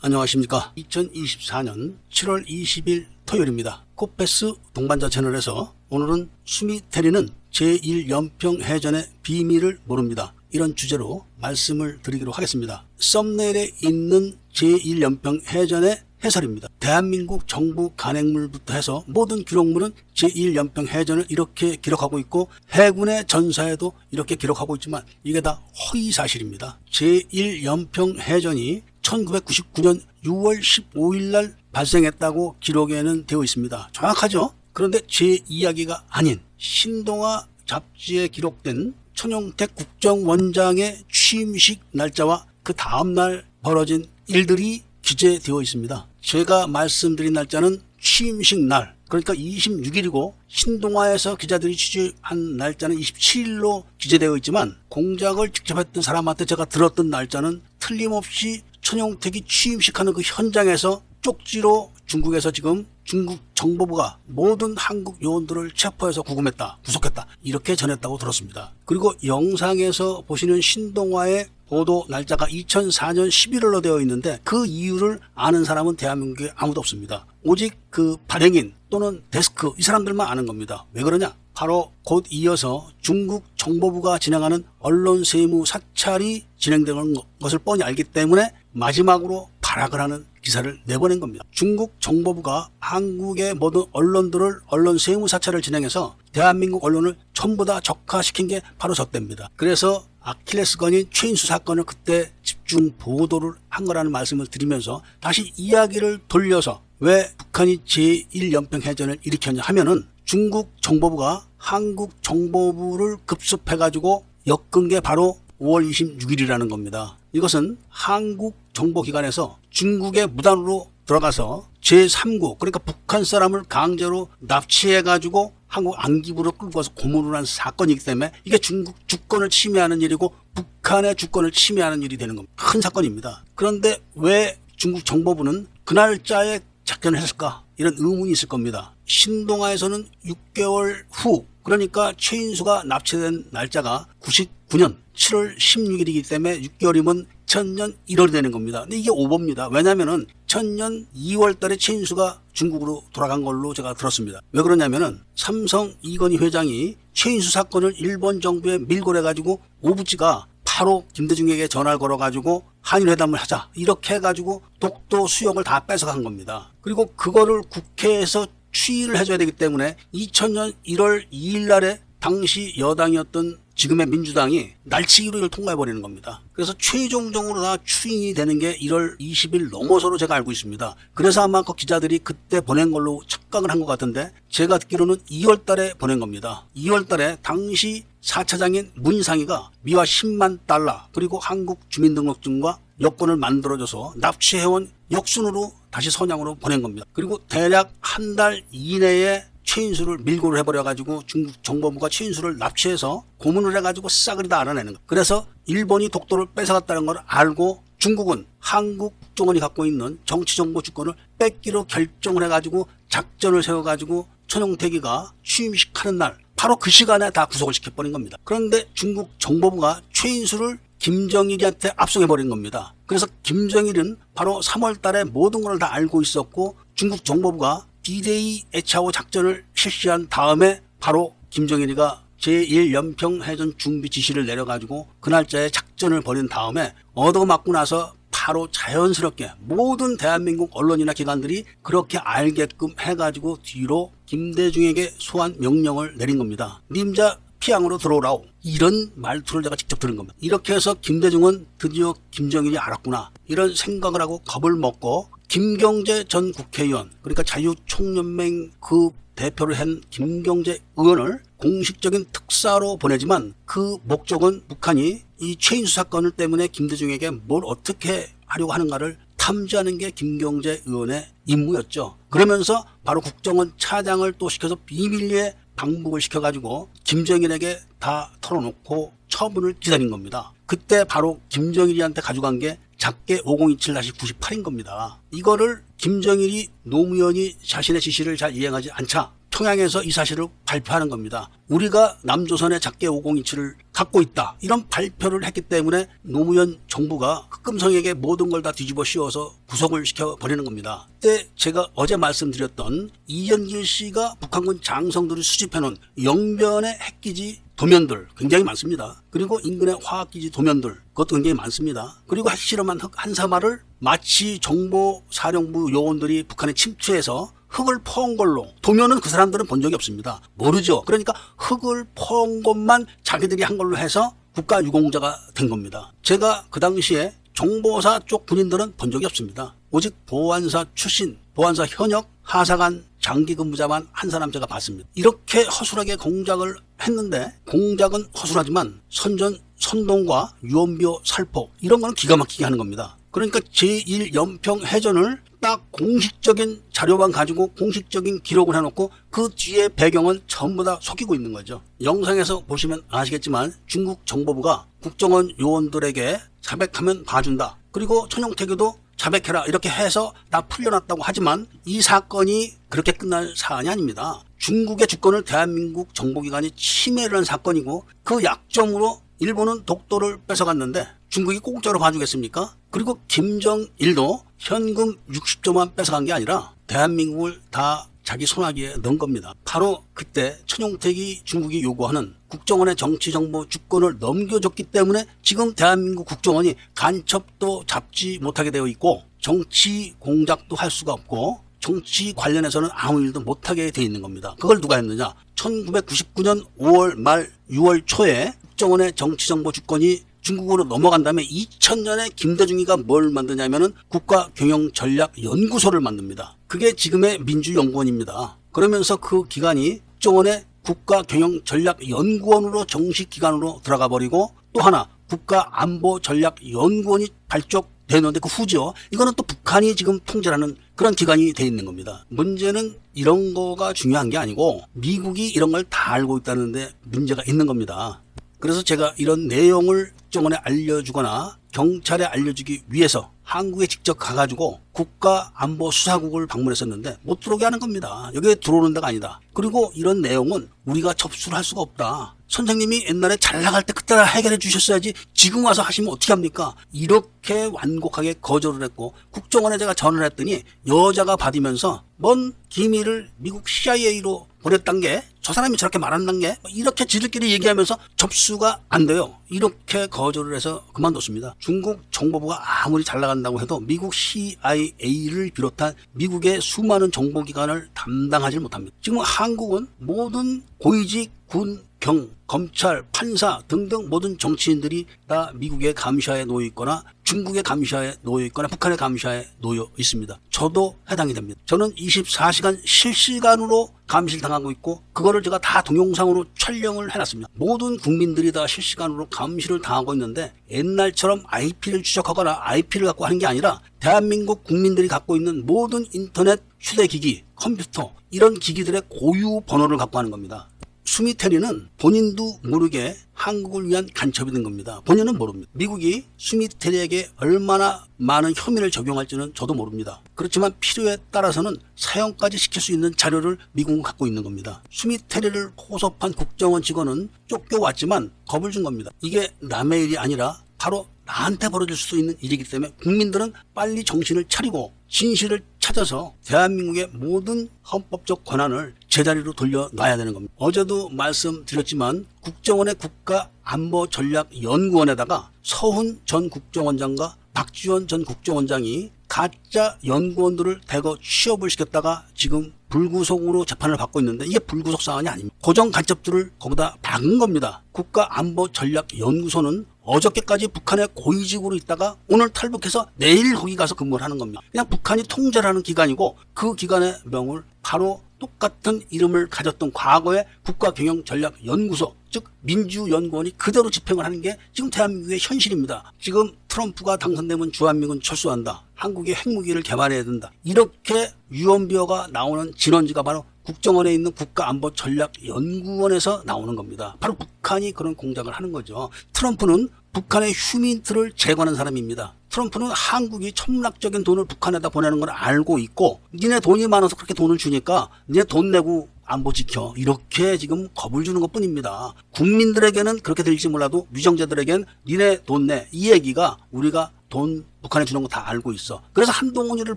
안녕하십니까. 2024년 7월 20일 토요일입니다. 코페스 동반자 채널에서 오늘은 숨이 테리는 제1연평 해전의 비밀을 모릅니다. 이런 주제로 말씀을 드리기로 하겠습니다. 썸네일에 있는 제1연평 해전의 해설입니다. 대한민국 정부 간행물부터 해서 모든 기록물은 제1연평 해전을 이렇게 기록하고 있고 해군의 전사에도 이렇게 기록하고 있지만 이게 다 허위 사실입니다. 제1연평 해전이 1999년 6월 15일 날 발생했다고 기록에는 되어 있습니다. 정확하죠? 그런데 제 이야기가 아닌 신동아 잡지에 기록된 천용택 국정원장의 취임식 날짜와 그 다음날 벌어진 일들이 기재되어 있습니다. 제가 말씀드린 날짜는 취임식 날, 그러니까 26일이고 신동아에서 기자들이 취재한 날짜는 27일로 기재되어 있지만 공작을 직접 했던 사람한테 제가 들었던 날짜는 틀림없이 천용택이 취임식하는 그 현장에서 쪽지로 중국에서 지금 중국 정보부가 모든 한국 요원들을 체포해서 구금했다, 구속했다 이렇게 전했다고 들었습니다. 그리고 영상에서 보시는 신동화의 보도 날짜가 2004년 11월로 되어 있는데 그 이유를 아는 사람은 대한민국에 아무도 없습니다. 오직 그 발행인 또는 데스크 이 사람들만 아는 겁니다. 왜 그러냐? 바로 곧 이어서 중국 정보부가 진행하는 언론 세무 사찰이 진행되는 것을 뻔히 알기 때문에 마지막으로 발악을 하는 기사를 내보낸 겁니다. 중국 정보부가 한국의 모든 언론들을 언론 세무 사찰을 진행해서 대한민국 언론을 전부 다 적화시킨 게 바로 저 때입니다. 그래서 아킬레스건인 최인수 사건을 그때 집중 보도를 한 거라는 말씀을 드리면서 다시 이야기를 돌려서 왜 북한이 제1연평 해전을 일으켰냐 하면은 중국 정보부가 한국 정보부를 급습해가지고 엮은 게 바로 5월 26일이라는 겁니다. 이것은 한국 정보기관에서 중국의 무단으로 들어가서 제3국 그러니까 북한 사람을 강제로 납치해가지고 한국 안기부로 끌고 와서 고문을 한 사건이기 때문에 이게 중국 주권을 침해하는 일이고 북한의 주권을 침해하는 일이 되는 겁니다. 큰 사건입니다. 그런데 왜 중국 정보부는 그 날짜에 작전을 했을까? 이런 의문이 있을 겁니다. 신동아에서는 6개월 후 그러니까 최인수가 납치된 날짜가 99년 7월 16일이기 때문에 6개월이면 2000년 1월이 되는 겁니다. 근데 이게 오버입니다. 왜냐면은 2000년 2월 달에 최인수가 중국으로 돌아간 걸로 제가 들었습니다. 왜 그러냐면은 삼성 이건희 회장이 최인수 사건을 일본 정부에 밀고래 가지고 오부지가 바로 김대중에게 전화를 걸어가지고 한일회담을 하자 이렇게 해가지고 독도 수용을 다 뺏어간 겁니다. 그리고 그거를 국회에서 추이를 해줘야 되기 때문에 2000년 1월 2일 날에 당시 여당이었던 지금의 민주당이 날치기로 이걸 통과해버리는 겁니다. 그래서 최종적으로 다 추인이 되는 게 1월 20일 넘어서로 제가 알고 있습니다. 그래서 아마 그 기자들이 그때 보낸 걸로 착각을 한 것 같은데 제가 듣기로는 2월 달에 보낸 겁니다. 2월 달에 당시 4차장인 문상희가 미화 10만 달러 그리고 한국 주민등록증과 여권을 만들어줘서 납치해온 역순으로 다시 선양으로 보낸 겁니다. 그리고 대략 한 달 이내에 최인수를 밀고를 해버려가지고 중국 정보부가 최인수를 납치해서 고문을 해가지고 싸그리 다 알아내는 거. 그래서 일본이 독도를 뺏어갔다는 걸 알고 중국은 한국 국정원이 갖고 있는 정치정보 주권을 뺏기로 결정을 해가지고 작전을 세워가지고 천용태기가 취임식 하는 날 바로 그 시간에 다 구속을 시켜버린 겁니다. 그런데 중국 정보부가 최인수를 김정일한테 압송해버린 겁니다. 그래서 김정일은 바로 3월 달에 모든 걸 다 알고 있었고 중국 정보부가 D-Day 애차오 작전을 실시한 다음에 바로 김정일이가 제1연평 해전 준비 지시를 내려가지고 그 날짜에 작전을 벌인 다음에 얻어맞고 나서 바로 자연스럽게 모든 대한민국 언론이나 기관들이 그렇게 알게끔 해가지고 뒤로 김대중에게 소환 명령을 내린 겁니다. 님자 피항으로 들어오라오. 이런 말투를 제가 직접 들은 겁니다. 이렇게 해서 김대중은 드디어 김정일이 알았구나. 이런 생각을 하고 겁을 먹고 김경재 전 국회의원, 그러니까 자유총연맹 그 대표를 한 김경재 의원을 공식적인 특사로 보내지만 그 목적은 북한이 이 최인수 사건을 때문에 김대중에게 뭘 어떻게 하려고 하는가를 탐지하는 게 김경재 의원의 임무였죠. 그러면서 바로 국정원 차장을 또 시켜서 비밀리에 방북을 시켜가지고 김정일에게 다 털어놓고 처분을 기다린 겁니다. 그때 바로 김정일이한테 가져간 게 작게 5027-98인 겁니다. 이거를 김정일이 노무현이 자신의 지시를 잘 이행하지 않자 통양에서 이 사실을 발표하는 겁니다. 우리가 남조선의 작게 5027을 갖고 있다. 이런 발표를 했기 때문에 노무현 정부가 흑금성에게 모든 걸 다 뒤집어 씌워서 구속을 시켜버리는 겁니다. 그때 제가 어제 말씀드렸던 이현길 씨가 북한군 장성들이 수집해놓은 영변의 핵기지 도면들 굉장히 많습니다. 그리고 인근의 화학기지 도면들 그것도 굉장히 많습니다. 그리고 핵실험한 흑 한사마를 마치 정보사령부 요원들이 북한에 침투해서 흙을 퍼온 걸로 도면은 그 사람들은 본 적이 없습니다. 모르죠. 그러니까 흙을 퍼온 것만 자기들이 한 걸로 해서 국가 유공자가 된 겁니다. 제가 그 당시에 정보사 쪽 군인들은 본 적이 없습니다. 오직 보안사 출신, 보안사 현역, 하사관 장기 근무자만 한 사람 제가 봤습니다. 이렇게 허술하게 공작을 했는데 공작은 허술하지만 선전 선동과 유언비어 살포 이런 거는 기가 막히게 하는 겁니다. 그러니까 제1연평 해전을 딱 공식적인 자료만 가지고 공식적인 기록을 해놓고 그 뒤에 배경은 전부 다 속이고 있는 거죠. 영상에서 보시면 아시겠지만 중국 정보부가 국정원 요원들에게 자백하면 봐준다. 그리고 천용태교도 자백해라 이렇게 해서 다 풀려났다고 하지만 이 사건이 그렇게 끝날 사안이 아닙니다. 중국의 주권을 대한민국 정보기관이 침해를 한 사건이고 그 약점으로 일본은 독도를 뺏어갔는데 중국이 공짜로 봐주겠습니까? 그리고 김정일도 현금 60조만 뺏어간 게 아니라 대한민국을 다 자기 손아귀에 넣은 겁니다. 바로 그때 천용택이 중국이 요구하는 국정원의 정치정보 주권을 넘겨줬기 때문에 지금 대한민국 국정원이 간첩도 잡지 못하게 되어 있고 정치 공작도 할 수가 없고 정치 관련해서는 아무 일도 못하게 돼 있는 겁니다. 그걸 누가 했느냐? 1999년 5월 말 6월 초에 국정원의 정치정보 주권이 중국으로 넘어간 다음에 2000년에 김대중이가 뭘 만드냐면은 국가경영전략연구소를 만듭니다. 그게 지금의 민주연구원입니다. 그러면서 그 기관이 국정원의 국가경영전략연구원으로 정식 기관으로 들어가 버리고 또 하나 국가안보전략연구원이 발족되는데 그 후죠. 이거는 또 북한이 지금 통제하는 그런 기관이 돼 있는 겁니다. 문제는 이런 거가 중요한 게 아니고 미국이 이런 걸 다 알고 있다는데 문제가 있는 겁니다. 그래서 제가 이런 내용을 국정원에 알려주거나 경찰에 알려주기 위해서 한국에 직접 가가지고 국가안보수사국을 방문했었는데 못 들어오게 하는 겁니다. 여기에 들어오는 데가 아니다. 그리고 이런 내용은 우리가 접수를 할 수가 없다. 선생님이 옛날에 잘 나갈 때 그때 해결해 주셨어야지 지금 와서 하시면 어떻게 합니까? 이렇게 완곡하게 거절을 했고 국정원에 제가 전화를 했더니 여자가 받으면서 뭔 기밀을 미국 CIA로 보냈단 게 저 사람이 저렇게 말한단 게 이렇게 지들끼리 얘기하면서 접수가 안 돼요. 이렇게 거절을 해서 그만뒀습니다. 중국 정보부가 아무리 잘 나간 다고 해도 미국 CIA를 비롯한 미국의 수많은 정보기관을 담당하지 못합니다. 지금 한국은 모든 고위직 군, 경, 검찰, 판사 등등 모든 정치인들이 다 미국의 감시하에 놓여 있거나 중국의 감시하에 놓여 있거나 북한의 감시하에 놓여 있습니다. 저도 해당이 됩니다. 저는 24시간 실시간으로 감시를 당하고 있고 그거를 제가 다 동영상으로 촬영을 해놨습니다. 모든 국민들이 다 실시간으로 감시를 당하고 있는데 옛날처럼 IP를 추적하거나 IP를 갖고 하는 게 아니라 대한민국 국민들이 갖고 있는 모든 인터넷 휴대기기, 컴퓨터 이런 기기들의 고유 번호를 갖고 하는 겁니다. 수미테리는 본인도 모르게 한국을 위한 간첩이 된 겁니다. 본인은 모릅니다. 미국이 수미테리에게 얼마나 많은 혐의를 적용할지는 저도 모릅니다. 그렇지만 필요에 따라서는 사형까지 시킬 수 있는 자료를 미국은 갖고 있는 겁니다. 수미테리를 호섭한 국정원 직원은 쫓겨왔지만 겁을 준 겁니다. 이게 남의 일이 아니라 바로 나한테 벌어질 수 있는 일이기 때문에 국민들은 빨리 정신을 차리고 진실을 찾아서 대한민국의 모든 헌법적 권한을 제자리로 돌려놔야 되는 겁니다. 어제도 말씀드렸지만 국정원의 국가안보전략연구원에다가 서훈 전 국정원장과 박지원 전 국정원장이 가짜 연구원들을 대거 취업을 시켰다가 지금 불구속으로 재판을 받고 있는데 이게 불구속 사안이 아닙니다. 고정 간첩들을 거기다 박은 겁니다. 국가안보전략연구소는 어저께까지 북한의 고위직으로 있다가 오늘 탈북해서 내일 거기 가서 근무를 하는 겁니다. 그냥 북한이 통제를 하는 기관이고 그 기관의 명을 바로 똑같은 이름을 가졌던 과거의 국가경영전략연구소 즉 민주연구원이 그대로 집행을 하는 게 지금 대한민국의 현실입니다. 지금 트럼프가 당선되면 주한미군 철수한다. 한국이 핵무기를 개발해야 된다. 이렇게 유언비어가 나오는 진원지가 바로 국정원에 있는 국가안보전략연구원에서 나오는 겁니다. 바로 북한이 그런 공작을 하는 거죠. 트럼프는 북한의 휴민트를 제거하는 사람입니다. 트럼프는 한국이 천문학적인 돈을 북한에다 보내는 걸 알고 있고 니네 돈이 많아서 그렇게 돈을 주니까 니네 돈 내고 안보 지켜 이렇게 지금 겁을 주는 것 뿐입니다. 국민들에게는 그렇게 들릴지 몰라도 위정자들에겐 니네 돈 내 이 얘기가 우리가 돈 북한에 주는 거 다 알고 있어. 그래서 한동훈이를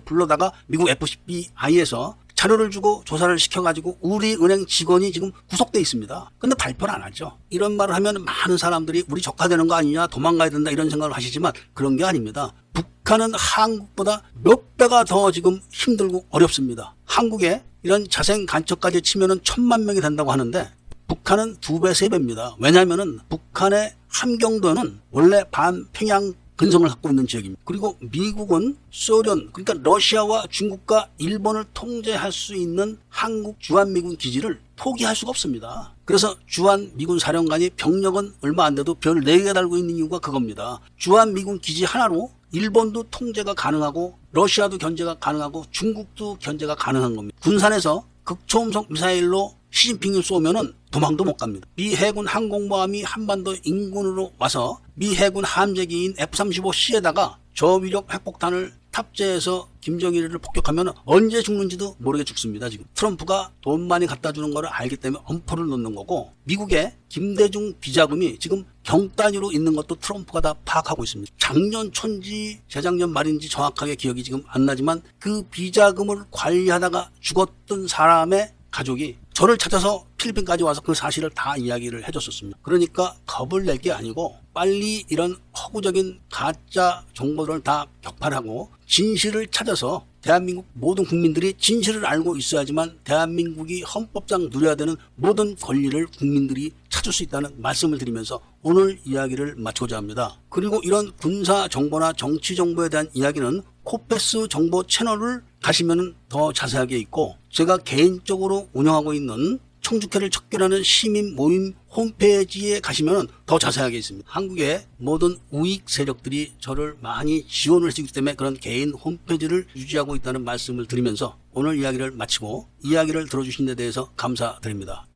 불러다가 미국 FBI에서 자료를 주고 조사를 시켜가지고 우리 은행 직원이 지금 구속돼 있습니다. 근데 발표를 안 하죠. 이런 말을 하면 많은 사람들이 우리 적화되는 거 아니냐, 도망가야 된다 이런 생각을 하시지만 그런 게 아닙니다. 북한은 한국보다 몇 배가 더 지금 힘들고 어렵습니다. 한국에 이런 자생 간첩까지 치면은 천만 명이 된다고 하는데 북한은 두 배, 세 배입니다. 왜냐하면은 북한의 함경도는 원래 반평양 근성을 갖고 있는 지역입니다. 그리고 미국은 소련, 그러니까 러시아와 중국과 일본을 통제할 수 있는 한국 주한미군 기지를 포기할 수가 없습니다. 그래서 주한미군 사령관이 병력은 얼마 안 돼도 별 4개 달고 있는 이유가 그겁니다. 주한미군 기지 하나로 일본도 통제가 가능하고 러시아도 견제가 가능하고 중국도 견제가 가능한 겁니다. 군산에서 극초음속 미사일로 시진핑이 쏘면은 도망도 못 갑니다. 미 해군 항공모함이 한반도 인근으로 와서 미 해군 함재기인 F-35C에다가 저위력 핵폭탄을 탑재해서 김정일을 폭격하면 언제 죽는지도 모르게 죽습니다. 지금 트럼프가 돈 많이 갖다 주는 거를 알기 때문에 엄포를 놓는 거고 미국의 김대중 비자금이 지금 경 단위로 있는 것도 트럼프가 다 파악하고 있습니다. 작년 촌지 재작년 말인지 정확하게 기억이 지금 안 나지만 그 비자금을 관리하다가 죽었던 사람의 가족이 저를 찾아서 필리핀까지 와서 그 사실을 다 이야기를 해줬었습니다. 그러니까 겁을 낼 게 아니고 빨리 이런 허구적인 가짜 정보들을 다 격파하고 진실을 찾아서 대한민국 모든 국민들이 진실을 알고 있어야지만 대한민국이 헌법상 누려야 되는 모든 권리를 국민들이 찾을 수 있다는 말씀을 드리면서 오늘 이야기를 마치고자 합니다. 그리고 이런 군사 정보나 정치 정보에 대한 이야기는 코페스 정보 채널을 가시면 더 자세하게 있고 제가 개인적으로 운영하고 있는 청주회를 척결하는 시민 모임 홈페이지에 가시면 더 자세하게 있습니다. 한국의 모든 우익 세력들이 저를 많이 지원을 해주기 때문에 그런 개인 홈페이지를 유지하고 있다는 말씀을 드리면서 오늘 이야기를 마치고 이야기를 들어주신 데 대해서 감사드립니다.